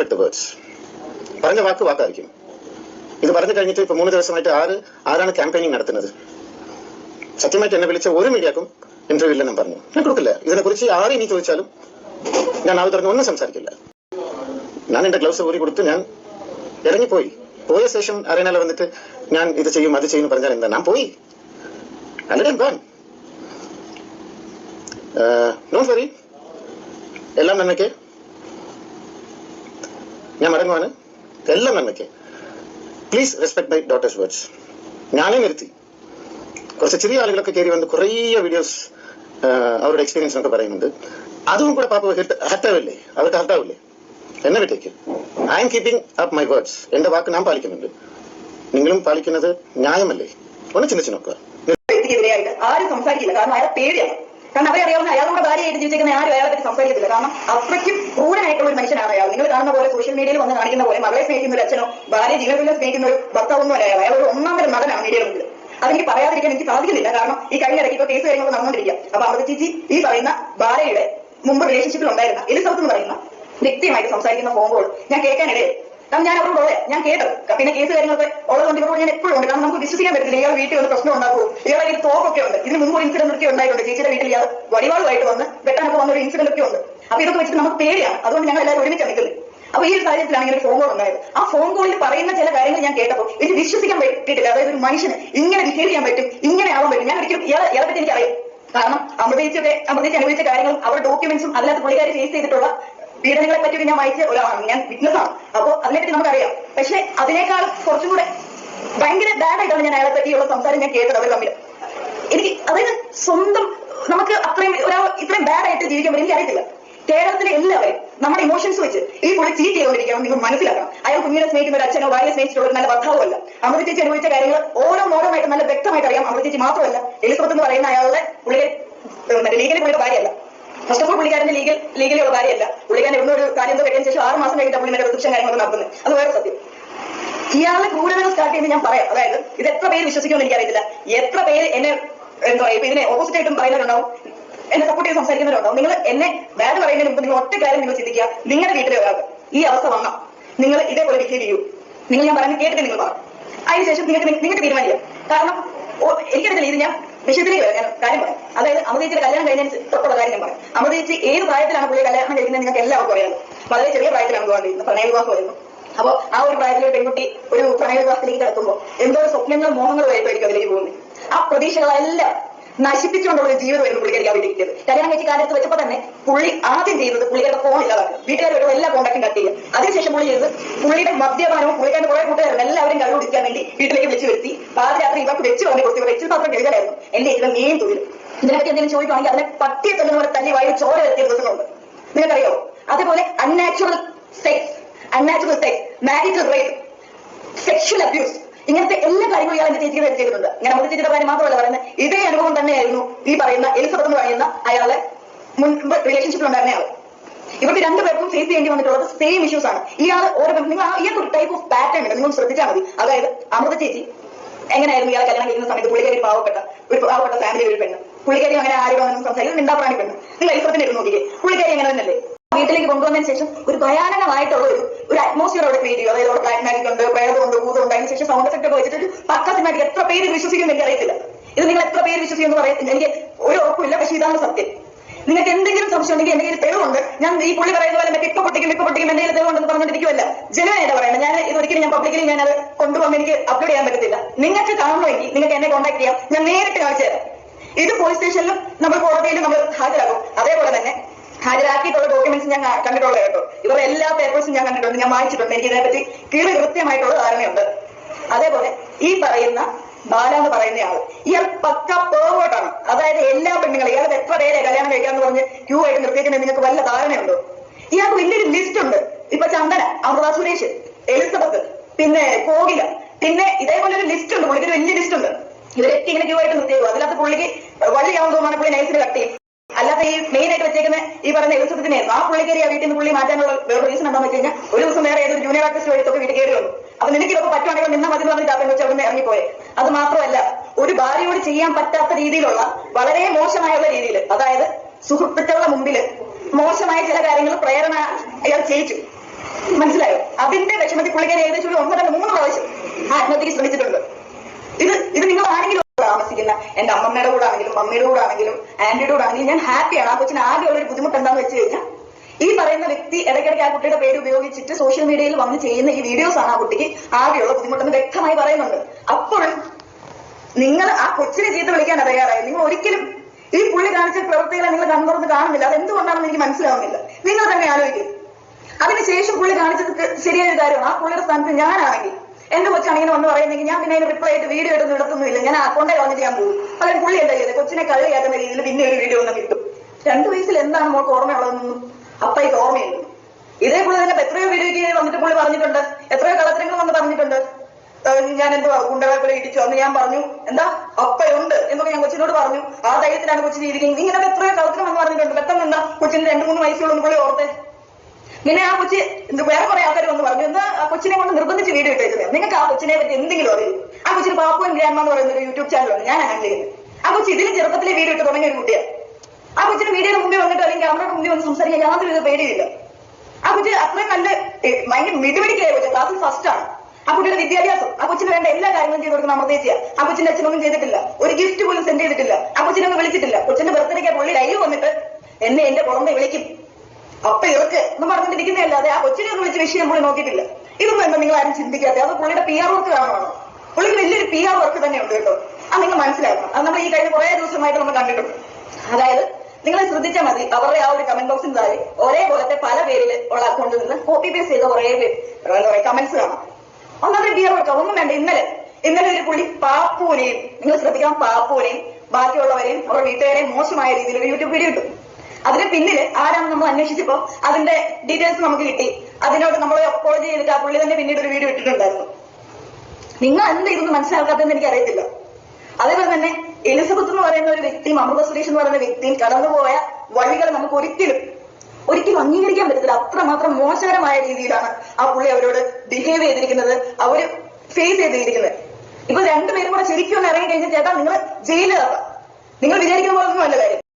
Respect words പറഞ്ഞ വാക്ക് വാക്കായിരിക്കും. ഇത് പറഞ്ഞു കഴിഞ്ഞിട്ട് ഇപ്പൊ മൂന്ന് ദിവസമായിട്ട് ആര് ആരാണ് ക്യാമ്പയിനിങ് നടത്തുന്നത്? സത്യമായിട്ട് എന്നെ വിളിച്ച ഒരു മീഡിയക്കും ഇന്റർവ്യൂ ഇല്ലെന്നും പറഞ്ഞു. ഞാൻ കൊടുക്കില്ല. ഇതിനെക്കുറിച്ച് ആര് ഇനി ചോദിച്ചാലും ഞാൻ ആവ് തുറന്ന് ഒന്നും സംസാരിക്കില്ല. ഞാൻ എന്റെ ഗ്ലൗസ് ഊരി കൊടുത്ത് ഞാൻ ഇറങ്ങിപ്പോയി. പോയ ശേഷം അറേനാല വന്നിട്ട് ഞാൻ ഇത് ചെയ്യും അത് ചെയ്യും പറഞ്ഞാൽ എന്താ? ഞാൻ പോയി. അല്ലേ ഗോൺ ഡോണ്ട് വറി എല്ലാം നന്മയ്ക്ക് ഞാൻ മടങ്ങുവാണ്. എല്ലാം നന്മയ്ക്ക്. Please respect my daughter's words ഞാനേ നിർത്തി. കുറച്ച് ചെറിയ ആളുകളൊക്കെ കയറി വന്ന് കുറേ വീഡിയോസ് അവരുടെ എക്സ്പീരിയൻസ് ഒക്കെ പറയുന്നുണ്ട്. അതും കൂടെ പാപ്പ ഹർട്ടാവില്ലേ അവർക്ക് ഹർട്ടാവില്ലേ എന്നെ വിട്ടേക്ക്. I'm keeping up my words എന്റെ വാക്ക് ഞാൻ പാലിക്കുന്നുണ്ട്. നിങ്ങളും പാലിക്കുന്നത് ന്യായമല്ലേ? ഒന്ന് ചിന്തിച്ചു നോക്കുക. ആരും സംസാരിക്കില്ല. കാരണം അയാളെ പേടിയാണ്. കാരണം അവരെ അറിയാവുന്ന അയാളുടെ ഭാര്യയായിട്ട് ജീവിച്ചിരിക്കുന്ന ആരും അയാളെ പറ്റി സംസാരിക്കത്തില്ല. കാരണം അത്രയ്ക്കും ക്രൂരനായിട്ടുള്ള ഒരു മനുഷ്യനാണ് അയാൾ. നിങ്ങൾ കാണുന്ന പോലെ സോഷ്യൽ മീഡിയയിൽ വന്ന് കാണിക്കുന്ന പോലെ മകളെ സ്നേഹിക്കുന്ന ഒരു അച്ഛനോ ഭാര്യ ജീവിതത്തിൽ സ്നേഹിക്കുന്ന ഒരു ഭർത്താവൊന്നും അല്ല അയാൾ. ഒരു ഒന്നാം തരം മകനാണ് മുമ്പിൽ അതെനിക്ക് പറയാതിരിക്കാൻ എനിക്ക് സാധിക്കുന്നില്ല. കാരണം ഈ കഴിഞ്ഞ ഇടയ്ക്ക് ഇപ്പൊ കേസ് കാര്യങ്ങളൊക്കെ നടന്നുകൊണ്ടിരിക്കുക. അപ്പൊ അമൃത ചേച്ചി ഈ പറയുന്ന ഭാര്യയുടെ മുമ്പ് റിലേഷൻഷിപ്പിൽ ഉണ്ടായിരുന്ന എലിസബത്ത് എന്ന് പറയുന്ന വ്യക്തിയുമായിട്ട് സംസാരിക്കുന്ന ഫോൺ കോൾ ഞാൻ കേൾക്കാനിടയായി. കാരണം ഞാൻ അവരോട് ഞാൻ കേട്ടത് പിന്നെ കേസ് കാര്യങ്ങളൊക്കെ ഉള്ളതുകൊണ്ട് ഇവരോട് ഞാൻ എപ്പോഴും ഉണ്ട്. കാരണം നമുക്ക് വിശ്വസിക്കാൻ പറ്റില്ല ഇയാൾ വീട്ടിൽ വന്ന് പ്രശ്നം ഉണ്ടാക്കുമോ ഇയാളെ ഈ തോക്കൊക്കെ ഉണ്ട്. ഇതിന് മുമ്പ് ഇൻസിഡന്റ് ഒക്കെ ഉണ്ടായിട്ടുണ്ട്. ചേച്ചിയുടെ വീട്ടിൽ ഇയാൾ വടിവാളുമായിട്ട് വന്ന് വെട്ടാനൊക്കെ വന്ന ഒരു ഇൻസിഡന്റ് ഒക്കെ ഉണ്ട്. അപ്പൊ ഇതൊക്കെ വെച്ചിട്ട് നമുക്ക് പേടിയാണ്. അതുകൊണ്ട് ഞങ്ങൾ എല്ലാവരും ഒരുമിച്ച് നിൽക്കുന്നത് അപ്പൊ ഈ ഒരു സാഹചര്യത്തിലാണ് ഇങ്ങനെ ഫോൺ കോൾ ഉണ്ടായത്. ആ ഫോൺ കോളിൽ പറയുന്ന ചില കാര്യങ്ങൾ ഞാൻ കേട്ടപ്പോൾ എനിക്ക് വിശ്വസിക്കാൻ പറ്റിയിട്ടില്ല. അതായത് ഒരു മനുഷ്യന് ഇങ്ങനെ ബിഹേവ് ചെയ്യാൻ പറ്റും ഇങ്ങനെ ആവാൻ പറ്റും. ഞാൻ ഒരിക്കലും ഇയാളെ ഇയാളെ പറ്റി എനിക്കറിയാം. കാരണം അമൃതേച്ചിയുടെ അമൃതേച്ചി അനുഭവിച്ച കാര്യങ്ങളും അവരുടെ ഡോക്യുമെന്റ്സും അല്ലാത്ത പുള്ളിക്കാർ ഫേസ് ചെയ്തിട്ടുള്ള പീഡനങ്ങളെ പറ്റി ഞാൻ വായിച്ച ഒരാളാണ്. ഞാൻ വിറ്റ്നസ് ആണ്. അപ്പോ അതിനെപ്പറ്റി നമുക്കറിയാം. പക്ഷെ അതിനേക്കാൾ കുറച്ചും കൂടെ ഭയങ്കര ബാഡ് ആയിട്ടാണ് ഞാൻ അയാളെ പറ്റിയുള്ള സംസാരം ഞാൻ കേട്ടത് അവർ തമ്മിൽ എനിക്ക് അതായത് സ്വന്തം നമുക്ക് അത്രയും ഒരാൾ ഇത്രയും ബാഡ് ആയിട്ട് ജീവിക്കാൻ പറ്റും. എനിക്കറിയത്തില്ല. കേരളത്തിലെ എല്ലാവരും നമ്മുടെ ഇമോഷൻസ് വെച്ച് ഈ പുള്ളി ചീറ്റ് ചെയ്തുകൊണ്ടിരിക്കണം നിങ്ങൾ മനസ്സിലാക്കണം. അയാൾ കുഞ്ഞിനെ സ്നേഹിക്കുന്ന ഒരു അച്ഛനോ ഭാര്യയെ സ്നേഹിച്ചിട്ടുള്ള ഒരു നല്ല ഭർത്താവോ അല്ല അമൃത ചേച്ചി അനുഭവിച്ച കാര്യങ്ങൾ ഓരോന്നോരോന്നായിട്ട് നല്ല വ്യക്തമായിട്ട് അറിയാം. അമൃത ചേച്ചി മാത്രമല്ല എലിസബത്ത് എന്ന് പറയുന്ന അയാളുടെ പുള്ളിയെ ലീഗലി പുള്ളിയുടെ ഭാര്യയല്ല. ഫസ്റ്റ് ഓഫ് ഓൾ പുള്ളിക്കാരന്റെ ലീഗൽ ലീഗലി ഉള്ള കാര്യമല്ല. പുള്ളിക്കാരൻ ഇവിടുന്ന് ഒരു കാര്യം എന്തോ കഴിഞ്ഞ ശേഷം ആറ് മാസം കഴിഞ്ഞിട്ട് പുള്ളി മറ്റേ റിസപ്ഷൻ കാര്യങ്ങളൊക്കെ നടത്തുന്നത് അത് വേറെ സത്യം. ഇയാളെ ക്രൂരതകൾ സ്റ്റാർട്ട് ചെയ്യുന്നത് ഞാൻ പറയാം. അതായത് ഇത് എത്ര പേര് വിശ്വസിക്കുമെന്ന് എനിക്കറിയത്തില്ല. എത്ര പേര് എന്നെ എന്താ പറയുക ഇതിനെ ഓപ്പോസിറ്റ് ആയിട്ടും പറയുന്നവരുണ്ടാവും. എന്നെ സപ്പോർട്ട് ചെയ്ത് സംസാരിക്കുന്നവരുണ്ടാവും. നിങ്ങൾ എന്നെ ബാഡ് പറയുന്നതിന് മുമ്പ് നിങ്ങൾ ഒറ്റ കാര്യം നിങ്ങൾ ചിന്തിക്കുക. നിങ്ങളുടെ വീട്ടിലെ ഒരാൾക്ക് ഈ അവസ്ഥ വന്നാൽ നിങ്ങൾ ഇതേപോലെ ബിഹേവ് ചെയ്യൂ. നിങ്ങൾ ഞാൻ പറയുന്നത് കേട്ടിട്ട് നിങ്ങൾ പറ. അതിനുശേഷം നിങ്ങൾക്ക് നിങ്ങൾക്ക് തീരുമാനിക്കാം. കാരണം എനിക്കറിയില്ല ഇത് ഞാൻ വിഷയത്തിലേക്ക് കാര്യം പറയാം. അതായത് അമൃതേച്ചിയുടെ കല്യാണം കഴിഞ്ഞതിന് തൊട്ടുള്ള കാര്യം ഞാൻ പറയാം. അമൃതേച്ചി ഏത് പ്രായത്തിലാണ് പുള്ളി കല്യാണം കഴിക്കുന്നത് നിങ്ങൾക്ക് എല്ലാവർക്കും അറിയാം. വളരെ ചെറിയ പ്രായത്തിലാണ് പോകാണ്ടിരുന്നത് പ്രണയ വിവാഹം വരുന്നു. അപ്പോ ആ ഒരു പ്രായത്തിൽ ഒരു പെൺകുട്ടി ഒരു പ്രണയ വിവാഹത്തിലേക്ക് കടത്തുമ്പോൾ എന്തോ സ്വപ്നങ്ങളും മോഹങ്ങളും ആയിട്ടായിരിക്കും അതിലേക്ക് പോകുന്നത്. ആ പ്രതീക്ഷകളെല്ലാം നശിപ്പിച്ചുകൊണ്ടുള്ള ഒരു ജീവിതമായിരുന്നു പുള്ളിക്കാരിക്ക് അവിടെ ഇരിക്കുന്നത് കല്യാണം കഴിച്ച കാലത്ത് വെച്ചപ്പോൾ തന്നെ പുള്ളി ആദ്യം ചെയ്തത് പുള്ളിക്കാരുടെ ഫോൺ ഇല്ലാതാക്കും വീട്ടുകാരോട് എല്ലാം കോണ്ടാക്റ്റും കട്ട് ചെയ്യും. അതിനുശേഷം പുള്ളി ചെയ്തത് പുള്ളിയുടെ മദ്യപാനവും പുള്ളിക്കാരുടെ കുറെ കൂട്ടുകാരും എല്ലാവരും കള്ളു കുടിക്കാൻ വേണ്ടി വീട്ടിലേക്ക് വിളിച്ചു വരുത്തി. പാതിരാത്രി ഇവർക്ക് വെച്ച് പറഞ്ഞു കൊടുത്തു. വെച്ചിൽ മാത്രം കഴുകലായിരുന്നു എന്റെ ഇതിന് മെയിൻ തൊഴിൽ. ഇതിനെപ്പറ്റി എന്തെങ്കിലും ചോദിക്കുകയാണെങ്കിൽ അതിനെ പട്ടിയെ പോലെ തല്ലി വായിൽ ചോര എത്തിയ ദിവസങ്ങളുണ്ട്. നിങ്ങൾക്കറിയോ? അതേപോലെ unnatural sex unnatural sex marital rape sexual abuse ഇങ്ങനത്തെ എല്ലാ കാര്യങ്ങളും ഇയാൾ എന്റെ ചേച്ചിയുടെ ചെയ്തിട്ടുണ്ട്. ഞാൻ അമൃത ചേച്ചിയുടെ കാര്യം മാത്രമല്ല പറയുന്നത്. ഇതേ അനുഭവം തന്നെയായിരുന്നു ഈ പറയുന്ന എലിസബത്ത് എന്ന് പറയുന്ന അയാളെ മുൻപ് റിലേഷൻഷിപ്പിൽ ഉണ്ടായിരുന്ന ആൾ. ഇവർക്ക് രണ്ടുപേർക്കും ഫേസ് ചെയ്യേണ്ടി വന്നിട്ടുള്ളത് സെയിം ഇഷ്യൂസ് ആണ്. ഇയാൾ ഓരോ നിങ്ങൾ ഇയാൾക്ക് ഒരു ടൈപ്പ് ഓഫ് പാറ്റേൺ ഉണ്ട്. നിങ്ങൾ ശ്രദ്ധിച്ചാൽ മതി. അതായത് അമൃത ചേച്ചി എങ്ങനെയായിരുന്നു ഇയാൾ കല്യാണം കഴിക്കുന്ന സമയത്ത് പുള്ളിക്കാരി പാവപ്പെട്ട ഒരു പാവപ്പെട്ട ഫാമിലി ഒരു പെണ്ണ്. പുള്ളിക്കാരി അങ്ങനെ ആരും അങ്ങനെ സംസാരിക്കും മിണ്ടാപ്രാണി പെണ്ണ്. നിങ്ങൾ എലിസബത്തിന്റെ ഇരുന്ന് നോക്കിക്കേ. പുള്ളിക്കാരി അങ്ങനെ തന്നെയല്ലേ? വീട്ടിലേക്ക് കൊണ്ടുവന്നതിന് ശേഷം ഒരു ഭയാനകമായിട്ടുള്ള ഒരു ഒരു അറ്റ്മോസ്ഫിയർ അവിടെ ക്രിയേറ്റ് ചെയ്യും അതായത് അവിടെ ബ്ലാക്ക് ഉണ്ട് പ്രേതമുണ്ട് ഭൂതമുണ്ട് അതിന് ശേഷം സൗണ്ട് എഫക്ട് വെച്ചിട്ട് ഒരു പക്ക എത്ര പേര് വിശ്വസിക്കും എനിക്ക് ഇത് നിങ്ങൾ എത്ര പേര് വിശ്വസിക്കും എന്ന് പറയുന്നത് എനിക്ക് ഒരു ഉറപ്പില്ല പക്ഷേ ഇതാണ് സത്യം. നിങ്ങൾക്ക് എന്തെങ്കിലും സംശയം ഉണ്ടെങ്കിൽ എന്റെ കയ്യിൽ തെളിവുണ്ട്. ഞാൻ ഈ പുള്ളി പറയുന്ന പോലെ മറ്റേ ഇപ്പൊ പൊട്ടിക്കും ഇപ്പൊ പൊട്ടിക്കും എന്റെ കയ്യിൽ തെളിവുണ്ടെന്ന് പറഞ്ഞിട്ടിരിക്കുമല്ല ജനുവായിട്ട് പറയണം ഞാൻ ഇത് ഒരിക്കലും ഞാൻ പബ്ലിക്കലി ഞാൻ അത് കൊണ്ടുവന്ന് എനിക്ക് അപ്ലോഡ് ചെയ്യാൻ പറ്റത്തില്ല. നിങ്ങൾക്ക് കാണണമെങ്കിൽ നിങ്ങൾക്ക് എന്നെ കോൺടാക്ട് ചെയ്യാം. ഞാൻ നേരിട്ട് കാണിച്ചു തരാം. ഇത് പോലീസ് സ്റ്റേഷനിലും നമ്മൾ കോടതിയിലും നമ്മൾ ഹാജരാകും അതേപോലെ തന്നെ ഹാജരാക്കിയിട്ടുള്ള ഡോക്യുമെന്റ്സ് ഞാൻ കണ്ടിട്ടുള്ളത് കേട്ടോ ഇവരുടെ എല്ലാ പേപ്പേഴ്സും ഞാൻ കണ്ടിട്ടുണ്ട്. ഞാൻ വായിച്ചിട്ടുണ്ട്. എനിക്ക് ഇതിനെപ്പറ്റി കീറി കൃത്യമായിട്ടുള്ള ധാരണയുണ്ട്. അതേപോലെ ഈ പറയുന്ന ബാല എന്ന് പറയുന്ന ഇയാൾ പക്ക പേർവേർട്ടാണ് അതായത് എല്ലാ പെണ്ണുങ്ങളും ഇയാൾ എത്ര പേരെ കല്യാണം കഴിക്കാന്ന് പറഞ്ഞ് ക്യൂ ആയിട്ട് നിർത്തിയിരിക്കുന്നത് നിങ്ങൾക്ക് വല്ല ധാരണയുണ്ടോ? ഇയാൾക്ക് വലിയൊരു ലിസ്റ്റ് ഉണ്ട് ഇപ്പൊ ചന്ദന അമൃത സുരേഷ് എലിസബത്ത് പിന്നെ കോകില പിന്നെ ഇതേപോലെ ഒരു ലിസ്റ്റ് ഉണ്ട് പുള്ളിക്ക് വലിയ ലിസ്റ്റ് ഉണ്ട് ഇവരൊക്കെ ഇങ്ങനെ ക്യൂ ആയിട്ട് നിർത്തിയേക്കും അതിനകത്ത് പുള്ളിക്ക് വള്ളിയാവുന്ന തോന്നാണ് പുള്ളി നൈസിന് കട്ട് ചെയ്യും. അല്ലാതെ ഈ മെയിൻ ആയിട്ട് വെച്ചേക്കുന്ന ഈ പറഞ്ഞ എലിസബത്തിനെ ആ പുള്ളിക്കേരി ആ വീട്ടിൽ നിന്ന് പുള്ളി മാറ്റാനുള്ള വേറെ റീസൺ എന്താണെന്ന് വെച്ച് കഴിഞ്ഞാൽ ഒരു ദിവസം വേറെ ഏതൊരു ജൂനിയർ ആർട്ടിസ്റ്റ് വഴിത്തൊക്കെ വീട്ടിൽ കയറി വന്നു അപ്പൊ നിനക്ക് ഇതൊക്കെ പറ്റുവാണെങ്കിൽ നിന്ന മതി പറഞ്ഞിട്ട് അവൻ വെച്ച് അവിടെ ഇറങ്ങിപ്പോയെ. അത് മാത്രമല്ല ഒരു ഭാര്യയോട് ചെയ്യാൻ പറ്റാത്ത രീതിയിലുള്ള വളരെ മോശമായുള്ള രീതിയിൽ അതായത് സുഹൃത്തുക്കളുടെ മുമ്പിൽ മോശമായ ചില കാര്യങ്ങൾ പ്രേരണ അയാൾ ചെയ്യിച്ചു. മനസ്സിലായോ? അതിന്റെ വിഷമത്തിൽ പുള്ളിക്കാരി ഏകദേശം ഒരു ഒന്നര മൂന്ന് പ്രാവശ്യം ആത്മഹത്യക്ക് ശ്രമിച്ചിട്ടുണ്ട്. ഇത് ഇത് നിങ്ങൾ ആരെങ്കിലും എന്റെ അമ്മമ്മയുടെ കൂടെ ആണെങ്കിലും മമ്മിയുടെ കൂടെ ആണെങ്കിലും ആന്റിയുടെ കൂടെ ആണെങ്കിലും ഞാൻ ഹാപ്പിയാണ് ആ കൊച്ചിന് ആകെയുള്ള ഒരു ബുദ്ധിമുട്ട് എന്താന്ന് വെച്ച് കഴിഞ്ഞാൽ ഈ പറയുന്ന വ്യക്തി ഇടയ്ക്കിടയ്ക്ക് ആ കുട്ടിയുടെ പേര് ഉപയോഗിച്ചിട്ട് സോഷ്യൽ മീഡിയയിൽ വന്ന് ചെയ്യുന്ന ഈ വീഡിയോസ് ആണ് ആ കുട്ടിക്ക് ആകെയുള്ള ബുദ്ധിമുട്ടെന്ന് വ്യക്തമായി പറയുന്നുണ്ട്. അപ്പോഴും നിങ്ങൾ ആ കൊച്ചിനെ ചീത്ത വിളിക്കാൻ തയ്യാറായി. നിങ്ങൾ ഒരിക്കലും ഈ പുള്ളി കാണിച്ച പ്രവൃത്തികളെ നിങ്ങൾ കണ്ടുറന്ന് കാണുന്നില്ല. അത് എന്തുകൊണ്ടാണെന്ന് എനിക്ക് മനസ്സിലാവുന്നില്ല. നിങ്ങൾ തന്നെ ആലോചിക്കും. അതിനുശേഷം പുള്ളി കാണിച്ചത് ശരിയായ കാര്യമാണ്. ആ പുള്ളിയുടെ സ്ഥാനത്ത് ഞാനാണെങ്കിൽ എന്റെ കൊച്ചാണെങ്കിൽ വന്ന് പറയുന്നെങ്കിൽ ഞാൻ പിന്നെ അതിന് റിപ്ലൈ ആയിട്ട് വീഡിയോ എടുത്ത് നടത്തുന്നില്ല ഞാൻ അക്കൗണ്ടേ കളഞ്ഞിട്ട് ഞാൻ പോകും പകരം പുള്ളി എന്താ ചെയ്തത് കൊച്ചിനെ കളിയാക്കുന്ന രീതിയിൽ പിന്നെ ഒരു വീഡിയോ ഒന്ന് കിട്ടും. രണ്ടു വയസ്സിൽ എന്താണ് മോൾക്ക് ഓർമ്മയുള്ളതെന്നും അപ്പയ്ക്ക് ഇതേ ഇതേപോലെ തന്നെ എത്രയോ വീഡിയോയ്ക്ക് വന്നിട്ട് പുള്ളി പറഞ്ഞിട്ടുണ്ട്. എത്രയോ കളത്തിനങ്ങൾ വന്ന് പറഞ്ഞിട്ടുണ്ട്. ഞാൻ എന്തോ ഗുണ്ടകളെ ഇടിച്ചു അന്ന് ഞാൻ പറഞ്ഞു. എന്താ? അപ്പയുണ്ട് എന്നൊക്കെ ഞാൻ കൊച്ചിനോട് പറഞ്ഞു. ആ ധൈര്യത്തിലാണ് കൊച്ചിന് ഇരിക്കുന്നത്. ഇങ്ങനെ എത്രയോ കളത്തിനും വന്ന് പറഞ്ഞിട്ടുണ്ട്. പെട്ടെന്ന് എന്താ കൊച്ചിന് രണ്ടു മൂന്ന് വയസ്സുള്ള പുള്ളി ഓർത്തെ. പിന്നെ ആ കൊച്ചി വേറെ കുറെ ആൾക്കാർ വന്ന് പറഞ്ഞു. എന്താ ആ കൊച്ചിനെ കൊണ്ട് നിർബന്ധിച്ച് വീഡിയോ ഇട്ടേക്കുന്നത് നിങ്ങൾക്ക് ആ കൊച്ചിനെ പറ്റി എന്തെങ്കിലും അറിയും? ആ കൊച്ചിന് പാപ്പുവൻ ഗ്രാൻഡ് എന്ന് പറയുന്ന ഒരു യൂട്യൂബ് ചാനലുണ്ട് ഞാൻ ഹാൻഡിൽ ചെയ്യുന്നത്. ആ കൊച്ചി ഇതിന് ചെറുപ്പത്തിലെ വീഡിയോ ഇട്ട് തുടങ്ങിയ ഒരു കുട്ടിയാണ്. ആ കൊച്ചിന് വീഡിയോയുടെ മുമ്പിൽ വന്നിട്ട് അല്ലെങ്കിൽ ക്യാമറയുടെ മുമ്പിൽ വന്ന് സംസാരിക്കാൻ യാതൊരു വിധ പേടിയില്ല. ആ കുട്ടി അത്രയും നല്ല ഭയങ്കര മിടുമിടിക്കായ കൊച്ചു. ക്ലാസ്സിൽ ഫസ്റ്റ് ആണ്. ആ കുട്ടിയുടെ വിദ്യാഭ്യാസം. ആ കൊച്ചിന് വേണ്ട എല്ലാ കാര്യങ്ങളും ചെയ്ത് കൊടുക്കുന്ന അമൃതേച്ചിയ ആ കൊച്ചിന്റെ അച്ഛനൊന്നും ചെയ്തിട്ടില്ല. ഒരു ഗിഫ്റ്റ് പോലും സെൻഡ് ചെയ്തിട്ടില്ല. ആ കൊച്ചിനൊന്നും വിളിച്ചിട്ടില്ല. കൊച്ചിന്റെ ബർത്ത്ഡേക്ക് പുള്ളി ലൈവ് വന്നിട്ട് എന്നെ എന്റെ പുറമെ വിളിക്കും. അപ്പൊ ഇവർക്ക് എന്ന് പറഞ്ഞിട്ടിരിക്കുന്നതല്ലാതെ ആ കൊച്ചിനെ ഒന്ന് വിളിച്ച് വിഷയം പുള്ളി നോക്കിയിട്ടില്ല. ഇതൊന്നും എന്താ നിങ്ങൾ ആരും ചിന്തിക്കാത്ത അത് പുള്ളിയുടെ പി ആർ വർക്ക് കാണുവാണ്? പുള്ളിക്ക് വലിയൊരു പി ആർ വർക്ക് തന്നെ ഉണ്ട് കേട്ടോ. അത് നിങ്ങൾ മനസ്സിലാക്കണം. അത് നമ്മൾ ഈ കഴിഞ്ഞ കുറെ ദിവസമായിട്ട് നമ്മൾ കണ്ടിട്ടുണ്ട്. അതായത് നിങ്ങൾ ശ്രദ്ധിച്ചാൽ മതി. അവരുടെ ആ ഒരു കമന്റ് ബോക്സിന് താഴെ ഒരേപോലത്തെ പല പേരിൽ ഉള്ള അക്കൗണ്ടിൽ നിന്ന് കോപ്പി പേസ്റ്റ് ചെയ്ത കുറേ പേര്. എന്താ പറയുക കമന്റ്സ് കാണാം. ഒന്നാമത്തെ ബിയർ വെക്കാം ഒന്നും വേണ്ട ഇന്നലെ. ഇന്നലെ ഒരു പുള്ളി പാപ്പുവിനെയും നിങ്ങൾ ശ്രദ്ധിക്കണം പാപ്പുവിനെയും ബാക്കിയുള്ളവരെയും അവരുടെ വീട്ടുകാരെയും മോശമായ രീതിയിൽ ഒരു യൂട്യൂബ് വീഡിയോ ഇട്ടു. അതിന് പിന്നിൽ ആരാണെന്ന് നമ്മൾ അന്വേഷിച്ചപ്പോ അതിന്റെ ഡീറ്റെയിൽസ് നമുക്ക് കിട്ടി. അതിനോട് നമ്മൾ അപ്പോളജി ചെയ്തിട്ട് ആ പുള്ളി തന്നെ പിന്നീട് ഒരു വീഡിയോ ഇട്ടിട്ടുണ്ടായിരുന്നു. നിങ്ങൾ എന്ത് ഇതൊന്നും മനസ്സിലാക്കാത്തതെന്ന് എനിക്ക് അറിയത്തില്ല അതേപോലെ തന്നെ എലിസബത്ത് എന്ന് പറയുന്ന ഒരു വ്യക്തിയും അമൃത സുരേഷ് എന്ന് പറയുന്ന വ്യക്തിയും കടന്നുപോയ വഴികൾ നമുക്ക് ഒരിക്കലും ഒരിക്കലും അംഗീകരിക്കാൻ പറ്റത്തില്ല. അത്രമാത്രം മോശകരമായ രീതിയിലാണ് ആ പുള്ളി അവരോട് ബിഹേവ് ചെയ്തിരിക്കുന്നത് അവർ ഫേസ് ചെയ്തിരിക്കുന്നത്. ഇപ്പൊ രണ്ടുപേരും കൂടെ ശരിക്കും ഒന്ന് ഇറങ്ങി കഴിഞ്ഞാൽ ചേട്ടാ നിങ്ങൾ ജയിലിൽ നിങ്ങൾ വിചാരിക്കുന്ന പോലെ ഒന്നും അല്ല കാര്യം.